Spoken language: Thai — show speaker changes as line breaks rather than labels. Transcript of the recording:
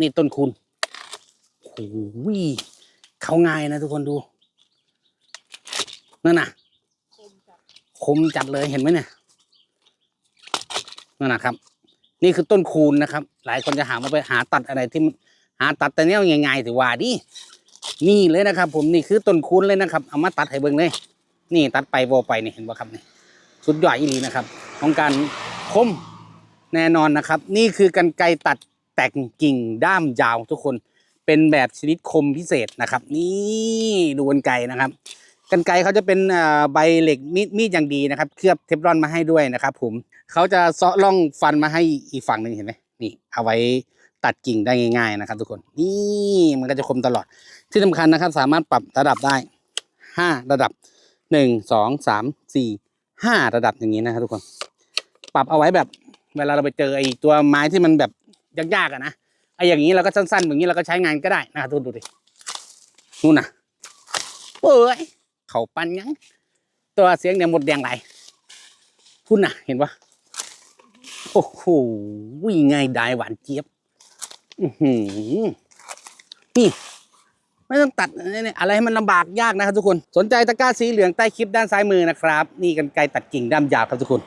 นี่ต้นคูณโอ้โหเขาง่ายนะทุกคนดู นั่นน่ะ คมจัดเลยเห็นไหมเนี่ย นั่นนะครับ นี่คือต้นคูณนะครับ หลายคนจะหามาไปหาตัดอะไรที่หาตัดแต่เนี้ยง่ายๆถือว่าดิ นี่เลยนะครับ ผมนี่คือต้นคูณเลยนะครับ เอามาตัดให้เบิ่งเลย นี่ตัดไปโวไปนี่เห็นป่ะครับนี่ สุดยอดอีหลีนะครับ ของการคมแน่นอนนะครับ นี่คือกันไกตัด แต่งกิ่งด้ามยาวทุกคนเป็นแบบชนิดคมพิเศษนะครับ นี่ดูกันไกรนะครับ กันไกรเขาจะเป็นใบเหล็กมีดมีดอย่างดีนะครับ เคลือบเทฟลอนมาให้ด้วยนะครับผมเขาจะเซาะร่องฟันมาให้อีกฝั่งหนึ่งเห็นไหมนี่เอาไว้ตัดกิ่งได้ง่าย ๆนะครับ ทุกคนนี่มันก็จะคมตลอดที่สำคัญนะครับ สามารถปรับระดับได้ห้าระดับหนึ่งสองสามสี่ห้าระดับอย่างนี้นะครับ ทุกคน ปรับเอาไว้แบบเวลาเราไปเจอไอ้ตัวไม้ที่มันแบบ ยากๆอะนะไอ้อย่างนี้เราก็สั้นๆแบบนี้เราก็ใช้งานก็ได้นะครับทุกคนดูดินู่นน่ะเอ้ยเขาปันยังตัวเสียงเนี่ยหมดแดงไหลพุ่นน่ะเห็นปะโอ้โหวิ่งไงได้หวานเจี๊ยบอือหือนี่ไม่ต้องตัดอะไรให้มันลำบากยากนะครับทุกคน สนใจตะกร้าสีเหลืองใต้คลิปด้านซ้ายมือนะครับ นี่กันไกรตัดกิ่งด้ามยาวครับทุกคน